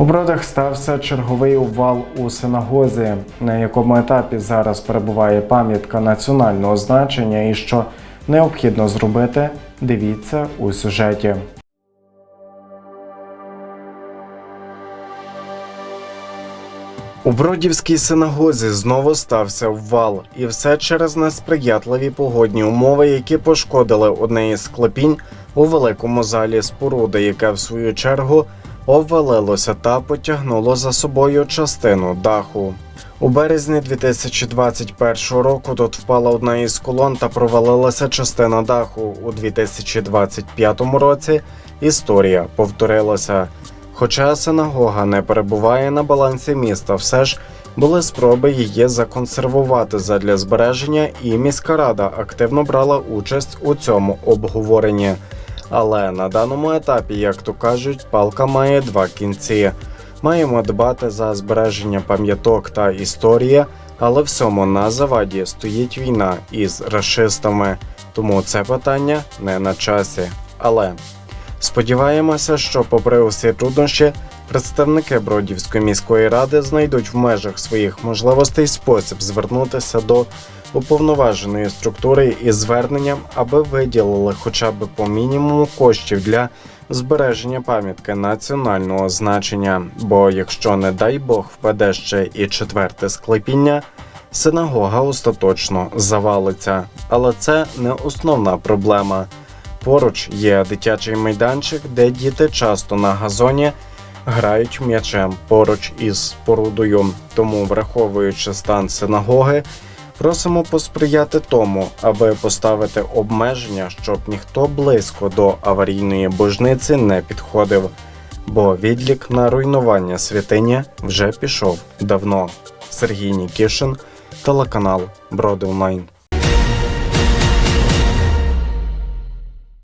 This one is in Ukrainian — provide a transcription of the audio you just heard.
У бродах стався черговий обвал у синагозі, на якому етапі зараз перебуває пам'ятка національного значення і що необхідно зробити, дивіться у сюжеті. У Бродівській синагозі знову стався обвал, і все через несприятливі погодні умови, які пошкодили одне із склепінь у великому залі споруди, яке в свою чергу обвалилося та потягнуло за собою частину даху. У березні 2021 року тут впала одна із колон та провалилася частина даху. У 2025 році історія повторилася. Хоча синагога не перебуває на балансі міста, все ж були спроби її законсервувати задля збереження, і міська рада активно брала участь у цьому обговоренні. Але на даному етапі, як то кажуть, палка має два кінці. Маємо дбати за збереження пам'яток та історії, але всьому на заваді стоїть війна із расистами, тому це питання не на часі. Але Сподіваємося, що, попри усі труднощі, представники Бродівської міської ради знайдуть в межах своїх можливостей спосіб звернутися до уповноваженої структури із зверненням, аби виділили хоча б по мінімуму коштів для збереження пам'ятки національного значення. Бо якщо, не дай Бог, впаде ще і четверте склепіння, синагога остаточно завалиться. Але це не основна проблема. Поруч є дитячий майданчик, де діти часто на газоні грають м'ячем поруч із спорудою. Тому, враховуючи стан синагоги, просимо посприяти тому, аби поставити обмеження, щоб ніхто близько до аварійної божниці не підходив. Бо відлік на руйнування святині вже пішов давно. Сергій Нікішин, телеканал Броди Онлайн.